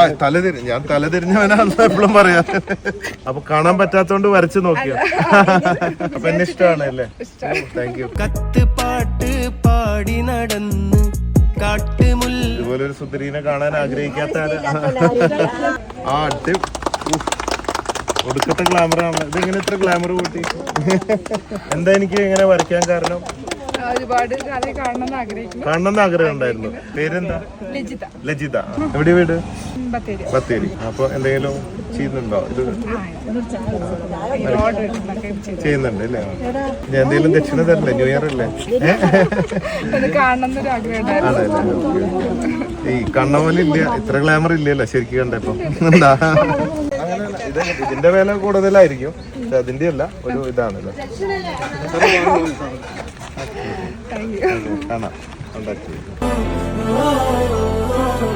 ആ തലതിരി ഞാൻ തലതിരിഞ്ഞവനാണെന്ന് എപ്പോഴും പറയാ അപ്പൊ കാണാൻ പറ്റാത്തോണ്ട് വരച്ചു നോക്കിയോ? അപ്പൊ എന്നെ ഇഷ്ടമാണ് അല്ലേ? താങ്ക് യു കത്ത് പാട്ട് പാടി നടന്ന്. ഇതുപോലൊരു ഇതുപോലെ ഒരു സുന്ദരീനെ കാണാൻ ആഗ്രഹിക്കാത്ത? ആ അടി. ഒടുക്കത്തെ ഗ്ലാമർ ആണ്. ഇതെങ്ങനെ ഇത്ര ഗ്ലാമർ കൂട്ടി? എന്താ എനിക്ക് ഇങ്ങനെ വരയ്ക്കാൻ കാരണം? ഒരുപാട് കാലം കാണണമെന്ന് ആഗ്രഹിക്കുന്നു. കാണണം എന്ന് ആഗ്രഹം ഉണ്ടായിരുന്നു. പേരെന്താ? ലജിത. ലജിത. എവിടെ വീട്? ബത്തേരി. ബത്തേരി. അപ്പൊ എന്തെങ്കിലും ചെയ്യുന്നുണ്ടോ? ഇത് ചെയ്യുന്നുണ്ട് അല്ലേ? ഞാൻ എന്തെങ്കിലും ദക്ഷിണ തരല്ലേ ന്യൂ ഇയർ അല്ലേ. ഈ കണ്ണ പോലെ ഇല്ല ഇത്ര ഗ്ലാമർ ഇല്ലല്ലോ ശരിക്കും കണ്ടപ്പോ. എന്താ? ഇത് ഇതിന്റെ വില കൂടുതലായിരിക്കും. പക്ഷെ അതിന്റെ അല്ല ഒരു ഇതാണല്ലോ. 嗯嗯嗯嗯嗯嗯嗯嗯